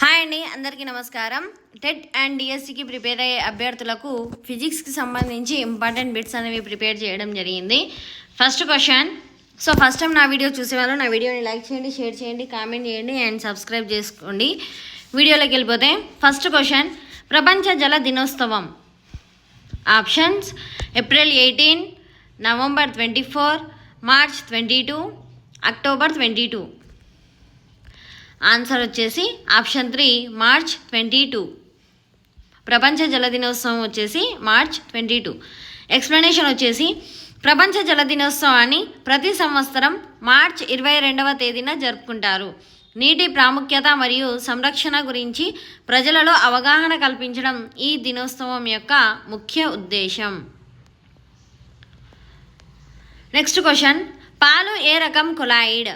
Hi అండి అందరికీ నమస్కారం. టెట్ అండ్ డిఎస్సికి ప్రిపేర్ అయ్యే అభ్యర్థులకు ఫిజిక్స్కి సంబంధించి ఇంపార్టెంట్ బిట్స్ అనేవి ప్రిపేర్ చేయడం జరిగింది. First question. So first time నా వీడియో చూసేవాళ్ళు నా వీడియోని లైక్ చేయండి షేర్ చేయండి కామెంట్ చేయండి అండ్ సబ్స్క్రైబ్ చేసుకోండి. వీడియోలోకి వెళ్ళిపోతే ఫస్ట్ క్వశ్చన్. ప్రపంచ జల దినోత్సవం. Options. April eighteen November twenty four March twenty two October twenty two. Answer వచ్చేసి option three March twenty two. ప్రపంచ జల దినోత్సవం వచ్చేసి మార్చ్ ట్వంటీ టూ. ఎక్స్ప్లెనేషన్ వచ్చేసి ప్రపంచ జల దినోత్సవాన్ని ప్రతి సంవత్సరం మార్చ్ ఇరవై రెండవ తేదీన జరుపుకుంటారు. నీటి ప్రాముఖ్యత మరియు సంరక్షణ గురించి ప్రజలలో అవగాహన కల్పించడం ఈ దినోత్సవం యొక్క ముఖ్య ఉద్దేశం. నెక్స్ట్ క్వశ్చన్ పాలు ఏ రకం colloid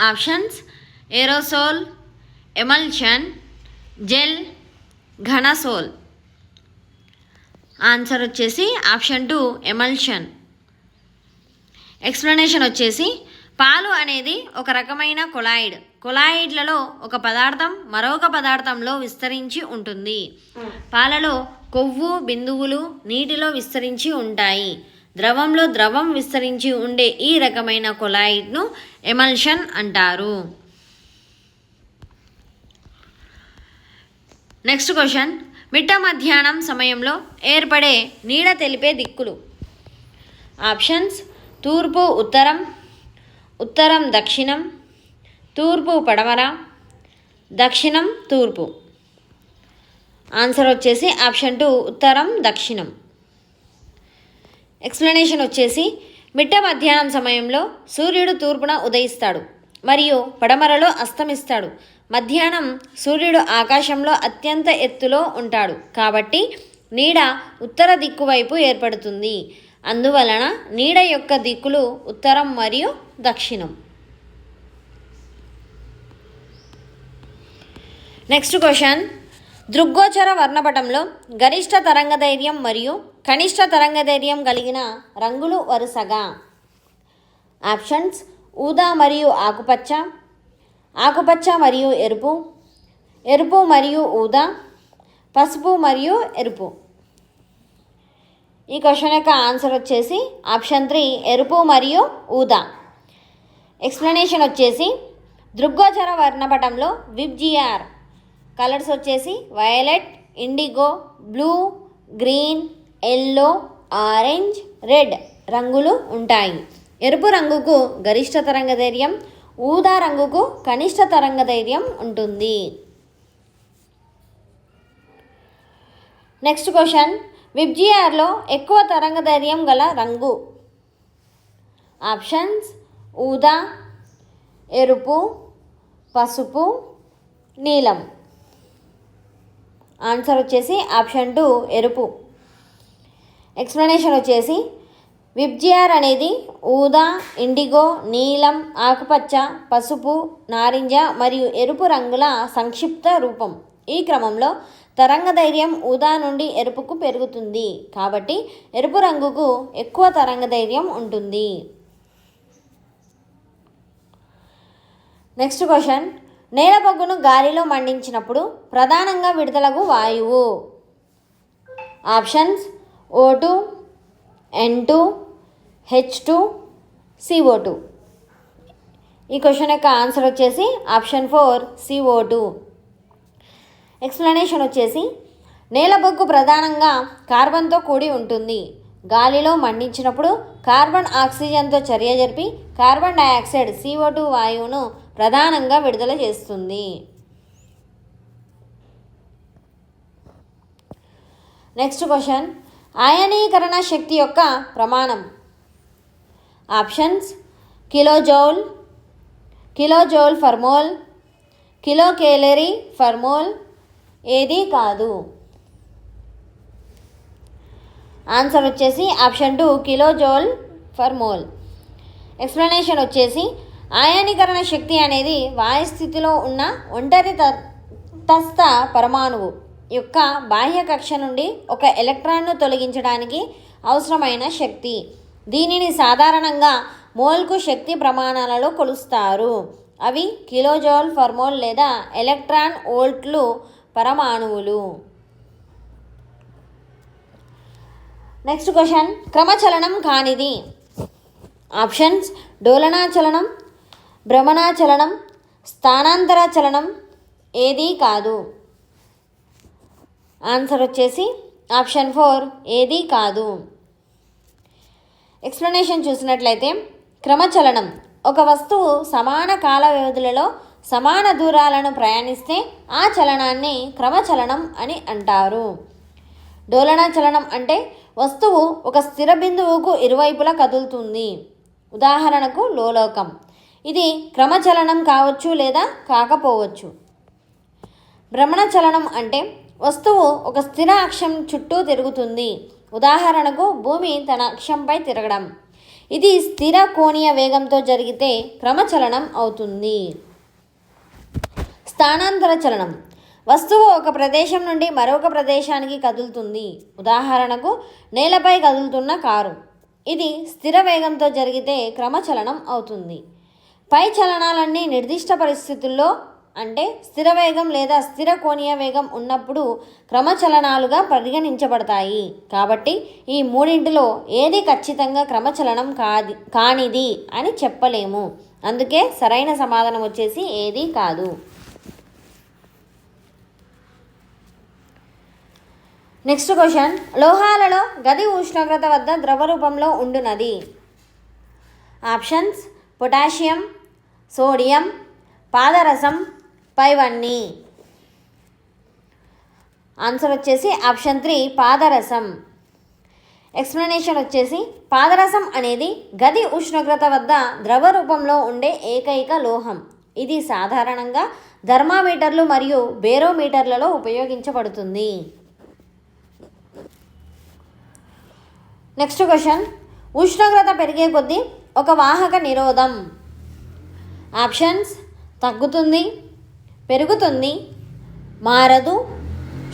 options aerosol emulsion gel ఘనసోల్. Answer వచ్చేసి ఆప్షన్ టూ ఎమల్షన్. ఎక్స్ప్లెనేషన్ వచ్చేసి పాలు అనేది ఒక రకమైన కొలాయిడ్. కొలాయిడ్లలో ఒక పదార్థం మరొక పదార్థంలో విస్తరించి ఉంటుంది. పాలలో కొవ్వు బిందువులు నీటిలో విస్తరించి ఉంటాయి. ద్రవంలో ద్రవం విస్తరించి ఉండే ఈ రకమైన కొలాయిడ్ను ఎమల్షన్ అంటారు. నెక్స్ట్ క్వశ్చన్ మిట్ట మధ్యాహ్నం సమయంలో ఏర్పడే నీడ తెలిపే దిక్కులు. ఆప్షన్స్ తూర్పు ఉత్తరం. ఉత్తరం దక్షిణం. తూర్పు పడమర. దక్షిణం తూర్పు. ఆన్సర్ వచ్చేసి ఆప్షన్ టూ ఉత్తరం దక్షిణం. ఎక్స్ప్లెనేషన్ వచ్చేసి మిట్ట మధ్యాహ్నం సమయంలో సూర్యుడు తూర్పున ఉదయిస్తాడు మరియు పడమరలో అస్తమిస్తాడు. మధ్యాహ్నం సూర్యుడు ఆకాశంలో అత్యంత ఎత్తులో ఉంటాడు. కాబట్టి నీడ ఉత్తర దిక్కు వైపు ఏర్పడుతుంది. అందువలన నీడ యొక్క దిక్కులు ఉత్తరం మరియు దక్షిణం. నెక్స్ట్ క్వశ్చన్ దృగ్గోచర వర్ణపటంలో గరిష్ట తరంగధైర్యం మరియు కనిష్ట తరంగధైర్యం కలిగిన రంగులు వరుసగా. ఆప్షన్స్ ఊదా మరియు ఆకుపచ్చ. ఆకుపచ్చ మరియు ఎరుపు ఎరుపు మరియు ఊదా పసుపు మరియు ఎరుపు. ఈ క్వశ్చన్ యొక్క ఆన్సర్ వచ్చేసి ఆప్షన్ త్రీ ఎరుపు మరియు ఊదా. ఎక్స్ప్లెనేషన్ వచ్చేసి దృగ్గోచర వర్ణపటంలో విబ్జిఆర్. కలర్స్ వచ్చేసి violet indigo blue green yellow orange red రంగులు ఉంటాయి. ఎరుపు రంగుకు గరిష్ట తరంగధైర్యం ఊదా రంగుకు కనిష్ట తరంగధైర్యం ఉంటుంది. నెక్స్ట్ క్వశ్చన్ విబ్జిఆర్లో ఎక్కువ తరంగధైర్యం గల రంగు. ఆప్షన్స్ ఊదా ఎరుపు పసుపు నీలం. ఆన్సర్ వచ్చేసి ఆప్షన్ టూ ఎరుపు. ఎక్స్ప్లెనేషన్ వచ్చేసి విబ్జిఆర్ అనేది ఊదా ఇండిగో నీలం ఆకుపచ్చ పసుపు నారింజ మరియు ఎరుపు రంగుల సంక్షిప్త రూపం. ఈ క్రమంలో తరంగధైర్యం ఊదా నుండి ఎరుపుకు పెరుగుతుంది. కాబట్టి ఎరుపు రంగుకు ఎక్కువ తరంగధైర్యం ఉంటుంది. Next question. నేలపొగ్గును గాలిలో మండించినప్పుడు ప్రధానంగా విడుదలకు వాయువు. Options. O two N two H two CO two ఈ క్వశ్చన్ యొక్క ఆన్సర్ వచ్చేసి option four CO two explanation వచ్చేసి నేలబొగ్గు ప్రధానంగా కార్బన్తో కూడి ఉంటుంది. గాలిలో మండించినప్పుడు కార్బన్ ఆక్సిజన్తో చర్య జరిపి కార్బన్ డయాక్సైడ్ సిఓ టూ వాయువును ప్రధానంగా విడుదల చేస్తుంది. నెక్స్ట్ క్వశ్చన్ ఆయనీకరణ శక్తి యొక్క ప్రమాణం. Options. Kilojoule kilojoule per mole kilo calorie per mole ఏది కాదు. ఆన్సర్ వచ్చేసి option two kilojoule per mole explanation వచ్చేసి ఆయనీకరణ శక్తి అనేది వాయు స్థితిలో ఉన్న ఒంటరి తస్థ పరమాణువు యొక్క బాహ్య కక్ష నుండి ఒక ఎలక్ట్రాన్ను తొలగించడానికి అవసరమైన శక్తి. దీనిని సాధారణంగా మోల్కు శక్తి ప్రమాణాలలో కొలుస్తారు. అవి కిలోజోల్ ఫర్మోల్ లేదా ఎలక్ట్రాన్ వోల్ట్లు పరమాణువులు. Next question. క్రమచలనం కానిది. ఆప్షన్స్. డోలనాచలనం భ్రమణాచలనం స్థానాంతర చలనం ఏదీ కాదు. ఆన్సర్ వచ్చేసి ఆప్షన్ ఫోర్ ఏదీ కాదు. ఎక్స్ప్లెనేషన్ చూసినట్లయితే క్రమచలనం. ఒక వస్తువు సమాన కాల వ్యవధులలో సమాన దూరాలను ప్రయాణిస్తే ఆ చలనాన్ని క్రమచలనం అని అంటారు. డోలన చలనం అంటే వస్తువు ఒక స్థిర బిందువుకు ఇరువైపులా కదులుతుంది. ఉదాహరణకు లోలోకం. ఇది క్రమచలనం కావచ్చు లేదా కాకపోవచ్చు. భ్రమణ చలనం అంటే వస్తువు ఒక స్థిర అక్షం చుట్టూ తిరుగుతుంది. ఉదాహరణకు భూమి తన అక్షంపై తిరగడం. ఇది స్థిర కోణీయ వేగంతో జరిగితే క్రమచలనం అవుతుంది. స్థానాంతర చలనం. వస్తువు ఒక ప్రదేశం నుండి మరొక ప్రదేశానికి కదులుతుంది. ఉదాహరణకు నేలపై కదులుతున్న కారు. ఇది స్థిర వేగంతో జరిగితే క్రమచలనం అవుతుంది. పై చలనాలన్నీ నిర్దిష్ట పరిస్థితుల్లో అంటే స్థిర వేగం లేదా స్థిర కోణీయ వేగం ఉన్నప్పుడు క్రమచలనాలుగా పరిగణించబడతాయి. కాబట్టి ఈ మూడింటిలో ఏది ఖచ్చితంగా క్రమచలనం కాది కానిది అని చెప్పలేము. అందుకే సరైన సమాధానం వచ్చేసి ఏది కాదు. Next question. లోహాలలో గది ఉష్ణోగ్రత వద్ద ద్రవ రూపంలో ఉండునది. ఆప్షన్స్. పొటాషియం సోడియం పాదరసం పైవన్నీ ఆన్సర్ వచ్చేసి ఆప్షన్ త్రీ పాదరసం. ఎక్స్ప్లెనేషన్ వచ్చేసి పాదరసం అనేది గది ఉష్ణోగ్రత వద్ద ద్రవ రూపంలో ఉండే ఏకైక లోహం. ఇది సాధారణంగా థర్మామీటర్లు మరియు బేరోమీటర్లలో ఉపయోగించబడుతుంది. నెక్స్ట్ క్వశ్చన్ ఉష్ణోగ్రత పెరిగే కొద్దీ ఒక వాహక నిరోధం. ఆప్షన్స్ తగ్గుతుంది. పెరుగుతుంది. మారదు.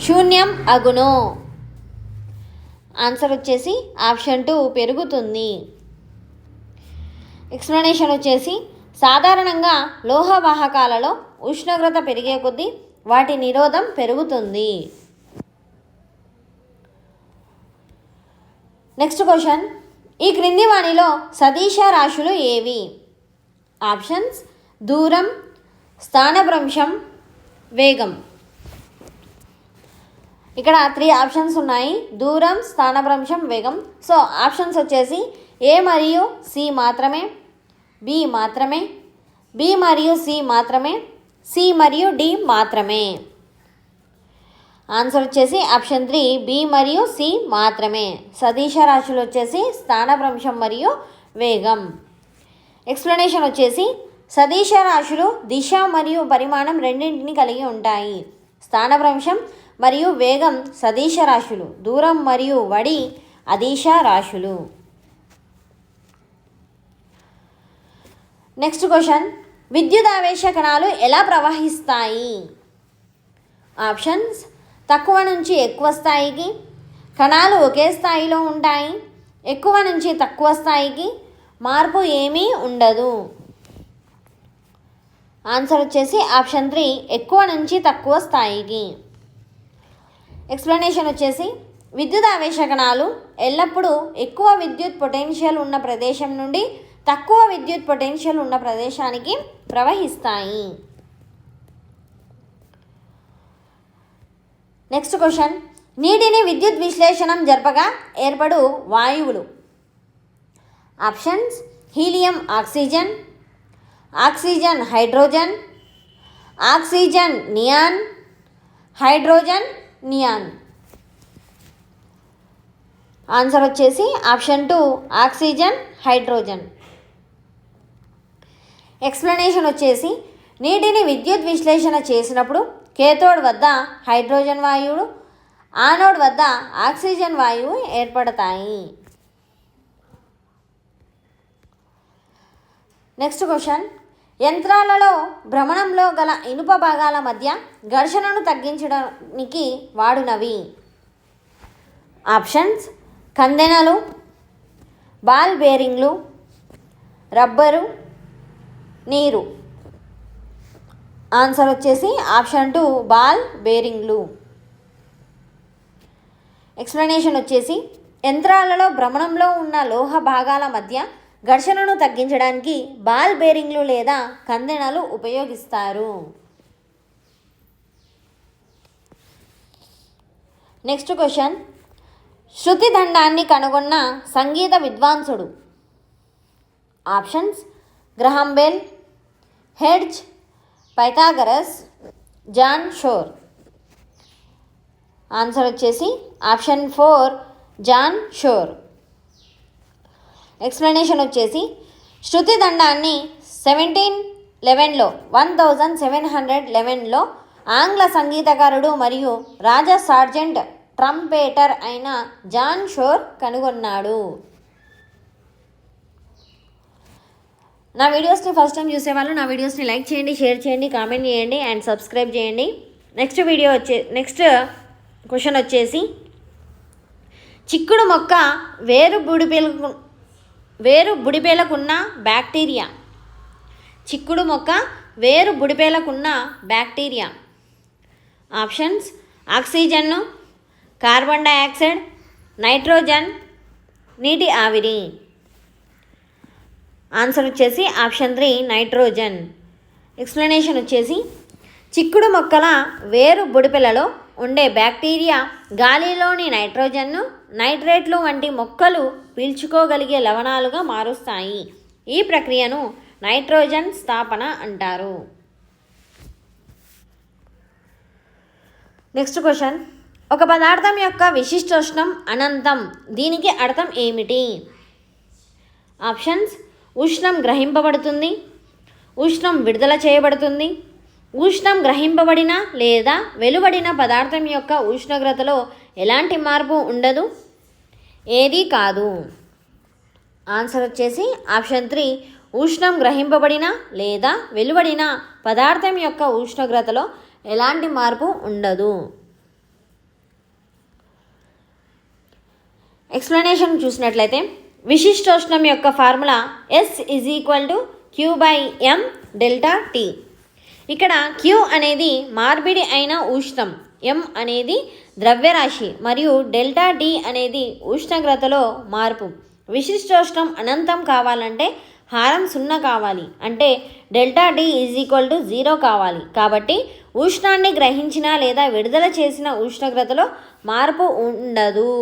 శూన్యం అగును. ఆన్సర్ వచ్చేసి ఆప్షన్ టూ పెరుగుతుంది. ఎక్స్ప్లెనేషన్ వచ్చేసి సాధారణంగా లోహ వాహకాలలో ఉష్ణోగ్రత పెరిగే కొద్దీ వాటి నిరోధం పెరుగుతుంది. నెక్స్ట్ క్వశ్చన్ ఈ క్రింది వాణిలో సదీశ రాశులు ఏవి? ఆప్షన్స్ దూరం స్థానభ్రంశం వేగం. ఇక్కడ త్రీ ఆప్షన్స్ ఉన్నాయి. దూరం స్థానభ్రంశం వేగం. సో ఆప్షన్స్ వచ్చేసి ఏ మరియు సి మాత్రమే బి మాత్రమే బి మరియు సి మాత్రమే సి మరియు డి మాత్రమే. ఆన్సర్ వచ్చేసి ఆప్షన్ త్రీ బి మరియు సి మాత్రమే. సదీశ రాశులు వచ్చేసి స్థానభ్రంశం మరియు వేగం. ఎక్స్ప్లెనేషన్ వచ్చేసి సదీశ రాశులు దిశ మరియు పరిమాణం రెండింటిని కలిగి ఉంటాయి. స్థానభ్రంశం మరియు వేగం సదీశ రాశులు దూరం మరియు వడి అదీశ రాశులు నెక్స్ట్ క్వశ్చన్. విద్యుదావేశ కణాలు ఎలా ప్రవహిస్తాయి? ఆప్షన్స్. తక్కువ నుంచి ఎక్కువ స్థాయికి. కణాలు ఒకే స్థాయిలో ఉంటాయి. ఎక్కువ నుంచి తక్కువ స్థాయికి. మార్పు ఏమీ ఉండదు. ఆన్సర్ వచ్చేసి ఆప్షన్ త్రీ ఎక్కువ నుంచి తక్కువ స్థాయికి. ఎక్స్ప్లెనేషన్ వచ్చేసి విద్యుత్ ఆవేశకణాలు ఎల్లప్పుడూ ఎక్కువ విద్యుత్ పొటెన్షియల్ ఉన్న ప్రదేశం నుండి తక్కువ విద్యుత్ పొటెన్షియల్ ఉన్న ప్రదేశానికి ప్రవహిస్తాయి. నెక్స్ట్ క్వశ్చన్ నీటిని విద్యుత్ విశ్లేషణం జరపగా ఏర్పడు వాయువులు. Options helium oxygen. Oxygen hydrogen oxygen neon hydrogen neon. Answer వచ్చేసి option two oxygen hydrogen. Explanation వచ్చేసి నీటిని విద్యుత్ విశ్లేషణ చేసినప్పుడు కేథోడ్ వద్ద హైడ్రోజన్ వాయువుడు ఆనోడ్ వద్ద ఆక్సిజన్ వాయువు ఏర్పడతాయి. నెక్స్ట్ క్వశ్చన్ యంత్రాలలో భ్రమణంలో గల ఇనుప భాగాల మధ్య ఘర్షణను తగ్గించడానికి వాడునవి. ఆప్షన్స్. కందెనలు బాల్ బేరింగ్లు రబ్బరు నీరు. ఆన్సర్ వచ్చేసి ఆప్షన్ టూ బాల్ బేరింగ్లు. ఎక్స్ప్లెనేషన్ వచ్చేసి యంత్రాలలో భ్రమణంలో ఉన్న లోహ భాగాల మధ్య ఘర్షణను తగ్గించడానికి బాల్ బేరింగ్లు లేదా కందెనలు ఉపయోగిస్తారు. Next question. శృతి దండాన్ని కనుగొన్న సంగీత విద్వాంసుడు. ఆప్షన్స్. గ్రహాంబెల్ హెడ్జ్ పైథాగరస్ జాన్ షోర్. ఆన్సర్ వచ్చేసి option four John Shore. Explanation వచ్చేసి శృతి దండాన్ని సెవెంటీన్ లెవెన్లో వన్ థౌజండ్ సెవెన్ హండ్రెడ్ లెవెన్లో ఆంగ్ల సంగీతకారుడు మరియు రాజా సార్జెంట్ ట్రంపేటర్ అయిన జాన్ షోర్ కనుగొన్నాడు. నా వీడియోస్ని ఫస్ట్ టైం చూసేవాళ్ళు నా వీడియోస్ని లైక్ చేయండి షేర్ చేయండి కామెంట్ చేయండి అండ్ సబ్స్క్రైబ్ చేయండి. నెక్స్ట్ వీడియో వచ్చే నెక్స్ట్ క్వశ్చన్ వచ్చేసి చిక్కుడు మొక్క వేరు బుడిపేలకు వేరు బుడిపేలకున్న బ్యాక్టీరియా. చిక్కుడు మొక్క వేరు బుడిపేలకున్న బ్యాక్టీరియా. ఆప్షన్స్ ఆక్సిజన్ను కార్బన్ డయాక్సైడ్ నైట్రోజన్ నీటి ఆవిరి. ఆన్సర్ వచ్చేసి ఆప్షన్ త్రీ నైట్రోజన్. ఎక్స్ప్లెనేషన్ వచ్చేసి చిక్కుడు మొక్కల వేరు బుడిపెలలో ఉండే బ్యాక్టీరియా గాలిలోని నైట్రోజన్ను నైట్రేట్లు వంటి మొక్కలు పీల్చుకోగలిగే లవణాలుగా మారుస్తాయి. ఈ ప్రక్రియను నైట్రోజన్ స్థాపన అంటారు. Next question. ఒక పదార్థం యొక్క విశిష్టోష్ణం అనంతం. దీనికి అర్థం ఏమిటి? ఆప్షన్స్. ఉష్ణం గ్రహింపబడుతుంది. ఉష్ణం విడుదల చేయబడుతుంది. ఉష్ణం గ్రహింపబడిన లేదా వెలువడిన పదార్థం యొక్క ఉష్ణోగ్రతలో ఎలాంటి మార్పు ఉండదు? ఏది కాదు. ఆన్సర్ వచ్చేసి ఆప్షన్ త్రీ ఉష్ణం గ్రహింపబడిన లేదా వెలువడిన పదార్థం యొక్క ఉష్ణోగ్రతలో ఎలాంటి మార్పు ఉండదు. ఎక్స్ప్లెనేషన్ చూసినట్లయితే విశిష్టోష్ణం యొక్క formula S is equal to Q by M delta T ఇక్కడ క్యూ అనేది మార్పిడి అయిన ఉష్ణం. ఎం అనేది ద్రవ్యరాశి మరియు డెల్టా డి అనేది ఉష్ణోగ్రతలో మార్పు. విశిష్టోష్ణం అనంతం కావాలంటే హారం సున్నా కావాలి. అంటే delta D is equal to zero కావాలి. కాబట్టి ఉష్ణాన్ని గ్రహించిన లేదా విడుదల చేసిన ఉష్ణోగ్రతలో మార్పు ఉండదు.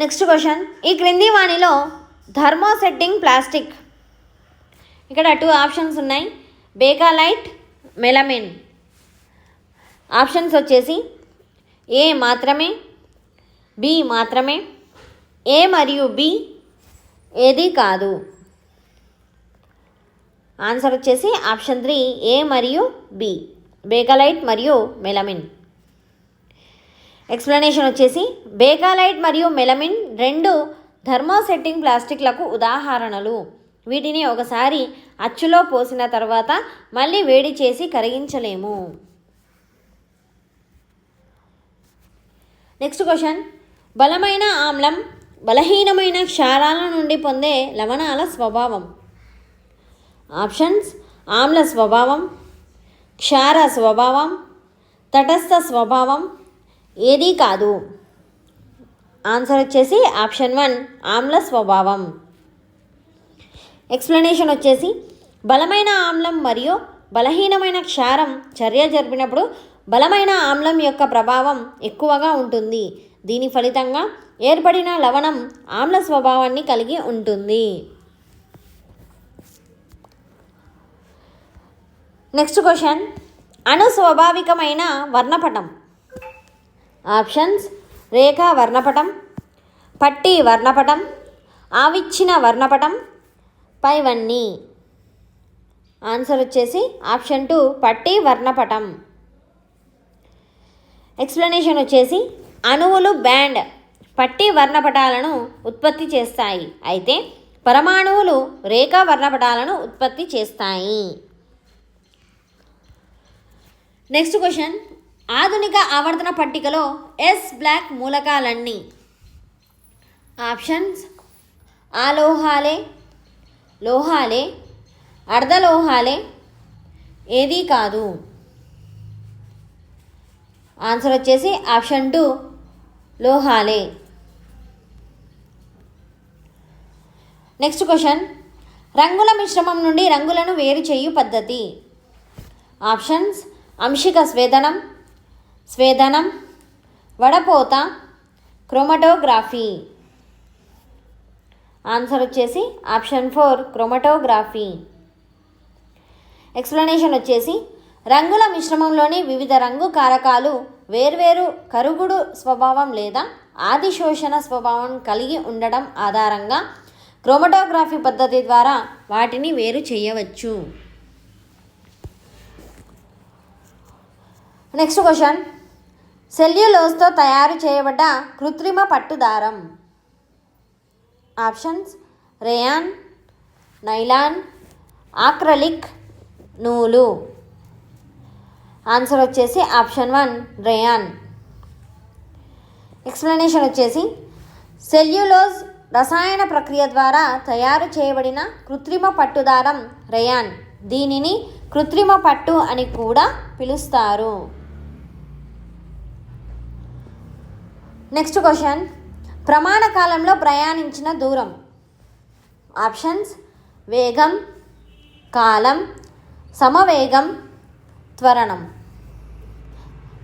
నెక్స్ట్ క్వశ్చన్ ఈ క్రింది వాణిలో థర్మోసెట్టింగ్ ప్లాస్టిక్. ఇక్కడ టూ ఆప్షన్స్ ఉన్నాయి. Bakelite melamine. ఆప్షన్స్ వచ్చేసి ఏ మాత్రమే బి మాత్రమే ఏ మరియు బి ఏది కాదు. ఆన్సర్ వచ్చేసి ఆప్షన్ త్రీ ఏ మరియు బి బేకాలైట్ మరియు మెలమిన్. ఎక్స్ప్లెనేషన్ వచ్చేసి బేకాలైట్ మరియు మెలమిన్ రెండు థర్మోసెట్టింగ్ ప్లాస్టిక్లకు ఉదాహరణలు. వీటిని ఒకసారి అచ్చులో పోసిన తర్వాత మళ్ళీ వేడి చేసి కరిగించలేము. నెక్స్ట్ క్వశ్చన్ బలమైన ఆమ్లం బలహీనమైన క్షారాల నుండి పొందే లవణాల స్వభావం. ఆప్షన్స్ ఆమ్ల స్వభావం క్షార స్వభావం తటస్థ స్వభావం. ఏదీ కాదు. ఆన్సర్ వచ్చేసి ఆప్షన్ వన్ ఆమ్ల స్వభావం. ఎక్స్ప్లెనేషన్ వచ్చేసి బలమైన ఆమ్లం మరియు బలహీనమైన క్షారం చర్య జరిపినప్పుడు బలమైన ఆమ్లం యొక్క ప్రభావం ఎక్కువగా ఉంటుంది. దీని ఫలితంగా ఏర్పడిన లవణం ఆమ్ల స్వభావాన్ని కలిగి ఉంటుంది. నెక్స్ట్ క్వశ్చన్ అణు స్వాభావికమైన వర్ణపటం. ఆప్షన్స్ రేఖా వర్ణపటం పట్టి వర్ణపటం ఆవిచ్చిన వర్ణపటం పైవన్నీ. ఆన్సర్ వచ్చేసి ఆప్షన్ టూ పట్టి వర్ణపటం. ఎక్స్ప్లెనేషన్ వచ్చేసి అణువులు బ్యాండ్ పట్టి వర్ణపటాలను ఉత్పత్తి చేస్తాయి. అయితే పరమాణువులు రేఖా వర్ణపటాలను ఉత్పత్తి చేస్తాయి. నెక్స్ట్ క్వశ్చన్ ఆధునిక ఆవర్తన పట్టికలో ఎస్ బ్లాక్ మూలకాలన్నీ. ఆప్షన్స్ ఆలోహాలే లోహాలే? అర్ధలోహాలే ఏదీ కాదు. ఆన్సర్ వచ్చేసి ఆప్షన్ టూ లోహాలే. Next question. రంగుల మిశ్రమం నుండి రంగులను వేరు చేయు పద్ధతి. ఆప్షన్స్ అంశిక స్వేదనం స్వేదనం వడపోత క్రోమటోగ్రఫీ. ఆన్సర్ వచ్చేసి ఆప్షన్ ఫోర్ క్రోమటోగ్రఫీ. ఎక్స్ప్లెనేషన్ వచ్చేసి రంగుల మిశ్రమంలోని వివిధ రంగు కారకాలు వేర్వేరు కరుగుడు స్వభావం లేదా ఆది శోషణ స్వభావం కలిగి ఉండడం ఆధారంగా క్రోమటోగ్రఫీ పద్ధతి ద్వారా వాటిని వేరు చేయవచ్చు. Next question. సెల్యులోస్తో తయారు చేయబడ్డ కృత్రిమ పట్టుదారం. ఆప్షన్స్. రేయాన్ నైలాన్ ఆక్రలిక్ నూలు. ఆన్సర్ వచ్చేసి ఆప్షన్ వన్ రేయాన్. ఎక్స్ప్లెనేషన్ వచ్చేసి సెల్యులోజ్ రసాయన ప్రక్రియ ద్వారా తయారు చేయబడిన కృత్రిమ పట్టుదారం రేయాన్. దీనిని కృత్రిమ పట్టు అని కూడా పిలుస్తారు. Next question. ప్రమాణ కాలంలో ప్రయాణించిన దూరం. ఆప్షన్స్ వేగం కాలం సమవేగం త్వరణం.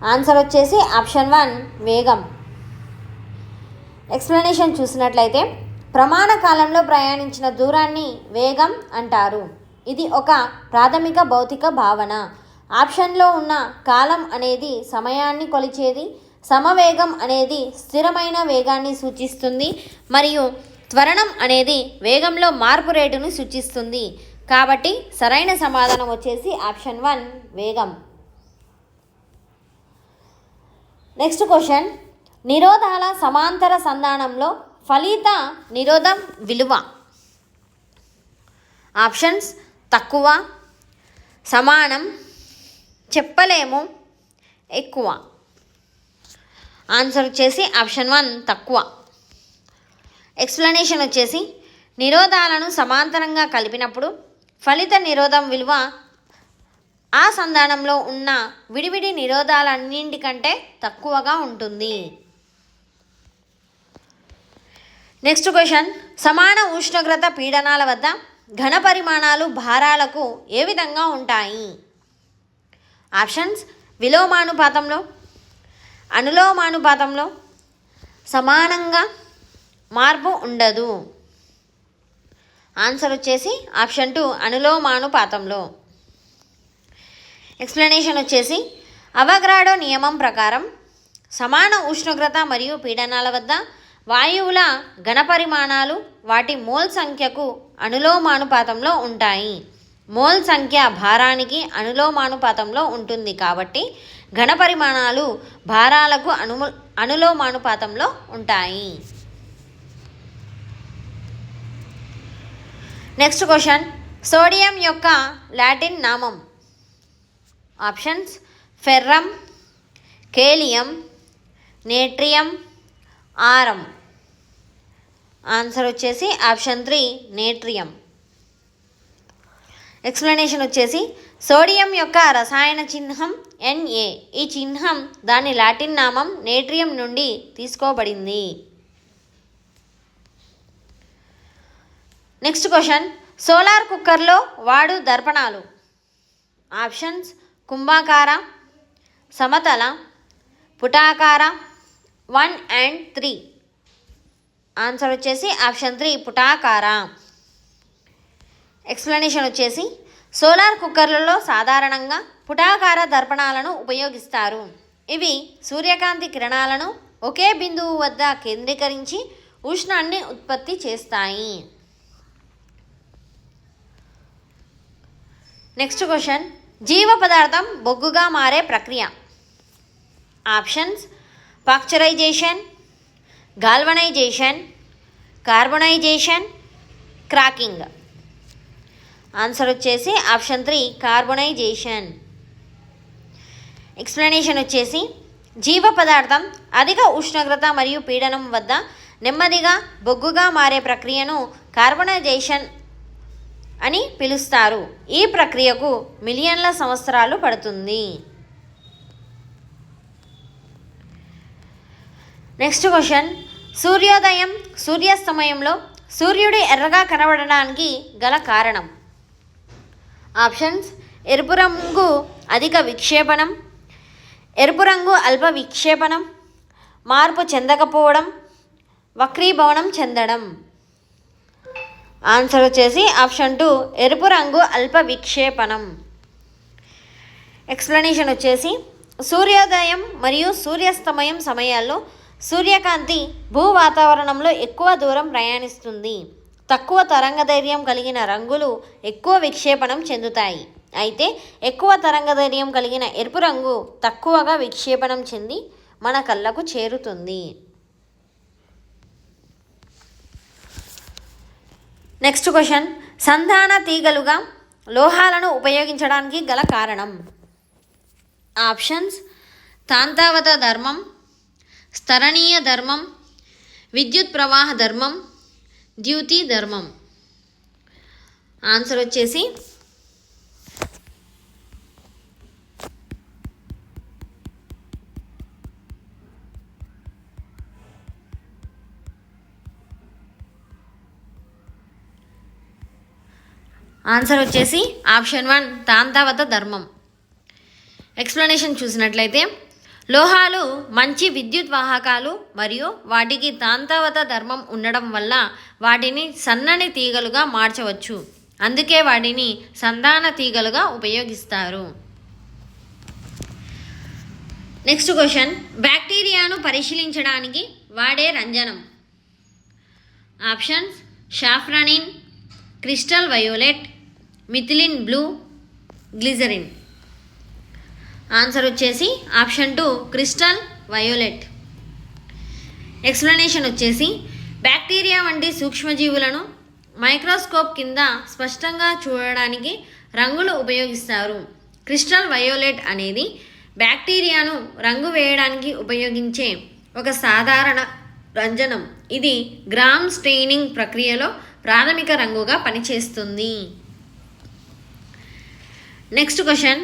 ఆన్సర్ వచ్చేసి ఆప్షన్ వన్ వేగం. ఎక్స్ప్లెనేషన్ చూసినట్లయితే ప్రమాణ కాలంలో ప్రయాణించిన దూరాన్ని వేగం అంటారు. ఇది ఒక ప్రాథమిక భౌతిక భావన. ఆప్షన్లో ఉన్న కాలం అనేది సమయాన్ని కొలిచేది సమవేగం అనేది స్థిరమైన వేగాన్ని సూచిస్తుంది మరియు త్వరణం అనేది వేగంలో మార్పు రేటును సూచిస్తుంది. కాబట్టి సరైన సమాధానం వచ్చేసి ఆప్షన్ వన్ వేగం. Next question. నిరోధాల సమాంతర సంధానంలో ఫలిత నిరోధం విలువ. ఆప్షన్స్ తక్కువ సమానం చెప్పలేము ఎక్కువ. ఆన్సర్ వచ్చేసి ఆప్షన్ వన్ తక్కువ. ఎక్స్ప్లెనేషన్ వచ్చేసి నిరోధాలను సమాంతరంగా కలిపినప్పుడు ఫలిత నిరోధం విలువ ఆ సంధానంలో ఉన్న విడివిడి నిరోధాలన్నింటికంటే తక్కువగా ఉంటుంది. నెక్స్ట్ క్వశ్చన్ సమాన ఉష్ణోగ్రత పీడనాల వద్ద ఘన పరిమాణాలు భారాలకు ఏ విధంగా ఉంటాయి? ఆప్షన్స్ విలోమానుపాతంలో అనులోమానుపాతంలో సమానంగా మార్పు ఉండదు. ఆన్సర్ వచ్చేసి ఆప్షన్ టూ అనులోమానుపాతంలో. ఎక్స్ప్లెనేషన్ వచ్చేసి అవగ్రాడో నియమం ప్రకారం సమాన ఉష్ణోగ్రత మరియు పీడనాల వద్ద వాయువుల ఘనపరిమాణాలు వాటి మోల్ సంఖ్యకు అనులోమానుపాతంలో ఉంటాయి. మోల్ సంఖ్య భారానికి అనులోమానుపాతంలో ఉంటుంది కాబట్టి ఘనపరిమాణాలు భారాలకు అను అనులోమానుపాతంలో ఉంటాయి. నెక్స్ట్ క్వశ్చన్ సోడియం యొక్క లాటిన్ నామం. Options ferrum kalium natrium aurum. Answer వచ్చేసి ఆప్షన్ త్రీ నేట్రియం ఎక్స్ప్లెనేషన్ వచ్చేసి సోడియం యొక్క రసాయన చిహ్నం ఎన్ఏ ఈ చిహ్నం దాని లాటిన్ నామం నేట్రియం నుండి తీసుకోబడింది. Next question. సోలార్ కుక్కర్లో వాడు దర్పణాలు. ఆప్షన్స్. కుంభాకార సమతల పుటాకార వన్ అండ్ త్రీ. ఆన్సర్ వచ్చేసి ఆప్షన్ త్రీ పుటాకార. ఎక్స్ప్లెనేషన్ వచ్చేసి సోలార్ కుక్కర్లలో సాధారణంగా పుటాకార దర్పణాలను ఉపయోగిస్తారు. ఇవి సూర్యకాంతి కిరణాలను ఒకే బిందువు వద్ద కేంద్రీకరించి ఉష్ణాన్ని ఉత్పత్తి చేస్తాయి. Next question. జీవ పదార్థం బొగ్గుగా మారే ప్రక్రియ. Options. Pasteurisation galvanisation carbonisation cracking. Answer వచ్చేసి ఆప్షన్ త్రీ కార్బొనైజేషన్ ఎక్స్ప్లెనేషన్ వచ్చేసి జీవ పదార్థం అధిక ఉష్ణోగ్రత మరియు పీడనం వద్ద నెమ్మదిగా బొగ్గుగా మారే ప్రక్రియను కార్బొనైజేషన్ అని పిలుస్తారు. ఈ ప్రక్రియకు మిలియన్ల సంవత్సరాలు పడుతుంది. నెక్స్ట్ క్వశ్చన్ సూర్యోదయం సూర్యాస్తమయంలో సూర్యుడు ఎర్రగా కనబడడానికి గల కారణం. ఆప్షన్స్. ఎరుపు రంగు అధిక విక్షేపణం. ఎరుపు రంగు అల్ప విక్షేపణం. మార్పు చెందకపోవడం. వక్రీభవనం చెందడం. ఆన్సర్ వచ్చేసి ఆప్షన్ టూ ఎరుపు రంగు అల్ప విక్షేపణం. ఎక్స్ప్లెనేషన్ వచ్చేసి సూర్యోదయం మరియు సూర్యాస్తమయం సమయాల్లో సూర్యకాంతి భూ వాతావరణంలో ఎక్కువ దూరం ప్రయాణిస్తుంది. తక్కువ తరంగధైర్యం కలిగిన రంగులు ఎక్కువ విక్షేపణం చెందుతాయి. అయితే ఎక్కువ తరంగధైర్యం కలిగిన ఎరుపు రంగు తక్కువగా విక్షేపణం చెంది మన కళ్ళకు చేరుతుంది. Next question. సంధాన తీగలుగా లోహాలను ఉపయోగించడానికి గల కారణం. ఆప్షన్స్. తాంతావత ధర్మం స్తరణీయ ధర్మం విద్యుత్ ప్రవాహ ధర్మం డ్యూటీ ధర్మం. ఆన్సర్ వచ్చేసి ఆన్సర్ వచ్చేసి ఆప్షన్ వన్ తాంతావత ధర్మం. ఎక్స్ప్లెనేషన్ చూసినట్లయితే లోహాలు మంచి విద్యుత్ వాహకాలు మరియు వాటికి తాంతావత ధర్మం ఉండడం వల్ల వాటిని సన్నని తీగలుగా మార్చవచ్చు. అందుకే వాటిని సంధాన తీగలుగా ఉపయోగిస్తారు. నెక్స్ట్ క్వశ్చన్ బ్యాక్టీరియాను పరిశీలించడానికి వాడే రంజనం. Options safranin crystal violet methylene blue glycerin answer వచ్చేసి option two crystal violet explanation వచ్చేసి బ్యాక్టీరియా వంటి సూక్ష్మజీవులను మైక్రోస్కోప్ కింద స్పష్టంగా చూడడానికి రంగులు ఉపయోగిస్తారు. క్రిస్టల్ వయోలెట్ అనేది బ్యాక్టీరియాను రంగు వేయడానికి ఉపయోగించే ఒక సాధారణ రంజనం. ఇది గ్రామ్ స్టెయినింగ్ ప్రక్రియలో ప్రాథమిక రంగుగా పనిచేస్తుంది. నెక్స్ట్ క్వశ్చన్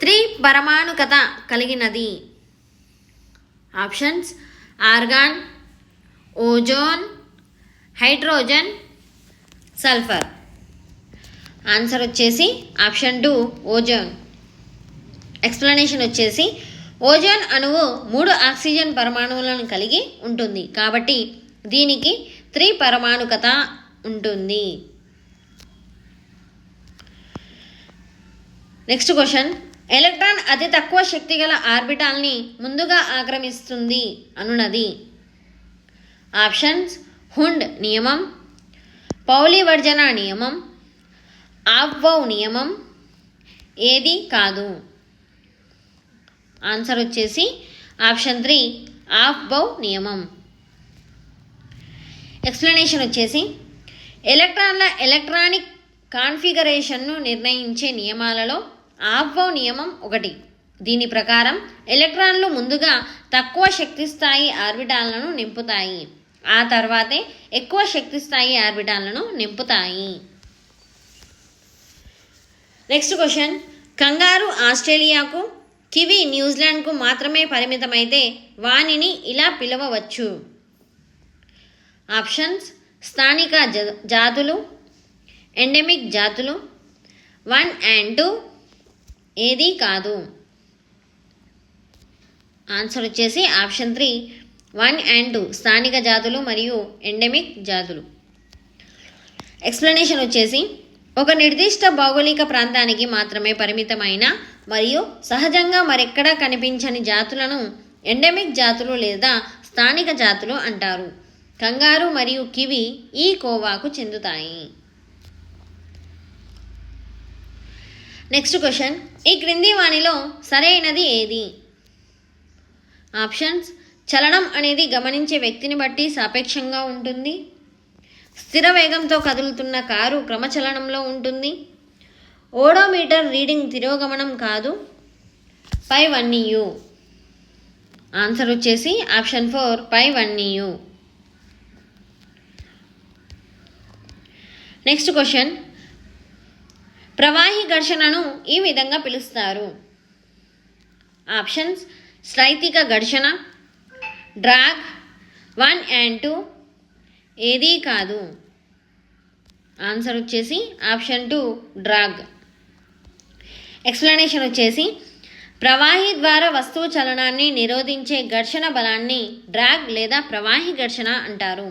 త్రీ పరమాణుకత కలిగినది. Options argon ozone hydrogen sulphur. Answer వచ్చేసి ఆప్షన్ టూ ఓజోన్. ఎక్స్ప్లెనేషన్ వచ్చేసి ఓజోన్ అణువు మూడు ఆక్సిజన్ పరమాణువులను కలిగి ఉంటుంది. కాబట్టి దీనికి త్రి పరమాణుకత ఉంటుంది. Next question. ఎలక్ట్రాన్ అతి తక్కువ శక్తి గల ఆర్బిటాల్ని ముందుగా ఆక్రమిస్తుంది అనున్నది ఆప్షన్స్ హుండ్ నియమం పౌలివర్జన నియమం ఆవ్వౌ నియమం ఏది కాదు. ఆన్సర్ వచ్చేసి ఆప్షన్ త్రీ ఆఫ్బౌ నియమం. ఎక్స్ప్లెనేషన్ వచ్చేసి ఎలక్ట్రాన్ల ఎలక్ట్రానిక్ కాన్ఫిగరేషన్ను నిర్ణయించే నియమాలలో ఆఫ్బౌ నియమం ఒకటి. దీని ప్రకారం ఎలక్ట్రాన్లు ముందుగా తక్కువ శక్తి స్థాయి ఆర్బిటాలను నింపుతాయి. ఆ తర్వాతే ఎక్కువ శక్తి స్థాయి ఆర్బిటాలను నింపుతాయి. Next question. కంగారు ఆస్ట్రేలియాకు కివి న్యూజిలాండ్కు మాత్రమే పరిమితమైతే వానిని ఇలా పిలవవచ్చు. ఆప్షన్స్. స్థానిక జ- జాతులు ఎండెమిక్ జాతులు వన్ అండ్ టూ ఏది కాదు. ఆన్సర్ వచ్చేసి option three one and two స్థానిక జాతులు మరియు ఎండెమిక్ జాతులు. ఎక్స్ప్లెనేషన్ వచ్చేసి ఒక నిర్దిష్ట భౌగోళిక ప్రాంతానికి మాత్రమే పరిమితమైన మరియు సహజంగా మరెక్కడా కనిపించని జాతులను ఎండెమిక్ జాతులు లేదా స్థానిక జాతులు అంటారు. కంగారు మరియు కివి ఈ కోవాకు చెందుతాయి. నెక్స్ట్ క్వశ్చన్ ఈ క్రింది వాణిలో సరైనది ఏది? ఆప్షన్స్ చలనం అనేది గమనించే వ్యక్తిని బట్టి సాపేక్షంగా ఉంటుంది. స్థిర వేగంతో కదులుతున్న కారు క్రమచలనంలో ఉంటుంది. ఓడోమీటర్ రీడింగ్ తిరోగమనం కాదు. పై వన్ ఆన్సర్ వచ్చేసి ఆప్షన్ ఫోర్ పై వన్ నెక్స్ట్ క్వశ్చన్ ప్రవాహి ఘర్షణను ఈ విధంగా పిలుస్తారు. ఆప్షన్స్ శ్రైతిక ఘర్షణ డ్రాగ్ వన్ అండ్ టూ ఏదీ కాదు. ఆన్సర్ వచ్చేసి ఆప్షన్ టూ డ్రాగ్. ఎక్స్ప్లెనేషన్ వచ్చేసి ప్రవాహి ద్వారా వస్తువు చలనాన్ని నిరోధించే ఘర్షణ బలాన్ని డ్రాగ్ లేదా ప్రవాహి ఘర్షణ అంటారు.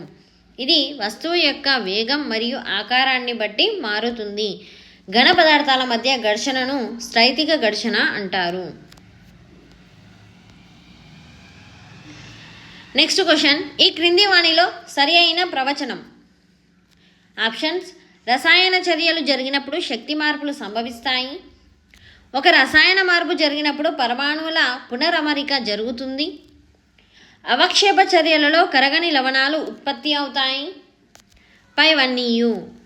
ఇది వస్తువు యొక్క వేగం మరియు ఆకారాన్ని బట్టి మారుతుంది. ఘన పదార్థాల మధ్య ఘర్షణను స్థైతిక ఘర్షణ అంటారు. నెక్స్ట్ క్వశ్చన్ ఈ క్రింది వాణిలో సరి అయిన ప్రవచనం. ఆప్షన్స్ రసాయన చర్యలు జరిగినప్పుడు శక్తి మార్పులు సంభవిస్తాయి. ఒక రసాయన మార్పు జరిగినప్పుడు పరమాణువుల పునరమరిక జరుగుతుంది. అవక్షేప చర్యలలో కరగని లవణాలు ఉత్పత్తి అవుతాయి. పైవన్నీయు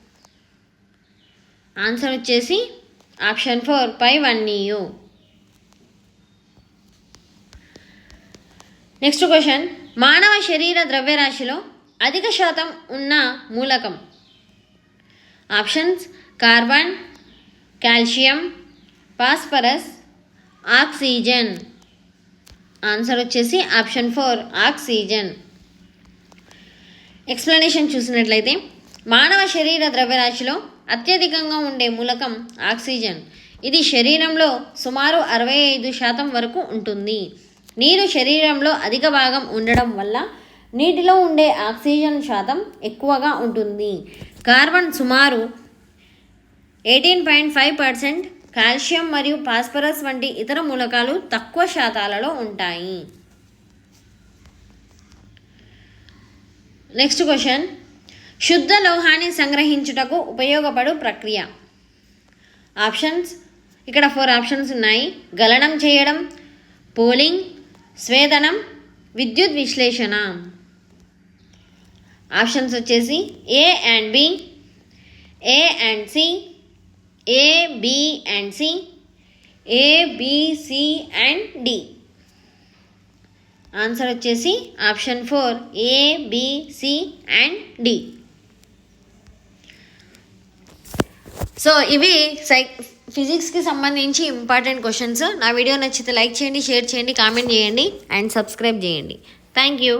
ఆన్సర్ వచ్చేసి ఆప్షన్ ఫోర్ పైవన్నీయు నెక్స్ట్ క్వశ్చన్. మానవ శరీర ద్రవ్యరాశిలో అధిక శాతం ఉన్న మూలకం. Options carbon calcium phosphorus oxygen. Answer వచ్చేసి ఆప్షన్ ఫోర్ ఆక్సిజన్. ఎక్స్ప్లెనేషన్ చూసినట్లయితే మానవ శరీర ద్రవ్యరాశిలో అత్యధికంగా ఉండే మూలకం ఆక్సిజన్. ఇది శరీరంలో సుమారు అరవై ఐదు శాతం వరకు ఉంటుంది. నీరు శరీరంలో అధిక భాగం ఉండడం వల్ల నీటిలో ఉండే ఆక్సిజన్ శాతం ఎక్కువగా ఉంటుంది. కార్బన్ సుమారు eighteen point five percent calcium మరియు ఫాస్ఫరస్ వంటి ఇతర మూలకాలు తక్కువ శాతాలలో ఉంటాయి. Next question. శుద్ధ లోహాన్ని సంగ్రహించుటకు ఉపయోగపడు ప్రక్రియ. ఆప్షన్స్. ఇక్కడ ఫోర్ ఆప్షన్స్ ఉన్నాయి. గలనం చేయడం పోలింగ్ స్వేదనం విద్యుత్ విశ్లేషణ. ఆప్షన్స్ వచ్చేసి A and B A and C A B and C A B C and D answer వచ్చేసి option four A B C and D so ఇవి సై ఫిజిక్స్కి సంబంధించి ఇంపార్టెంట్ క్వశ్చన్స్. నా వీడియో నచ్చితే లైక్ చేయండి షేర్ చేయండి కామెంట్ చేయండి అండ్ సబ్స్క్రైబ్ చేయండి. Thank you.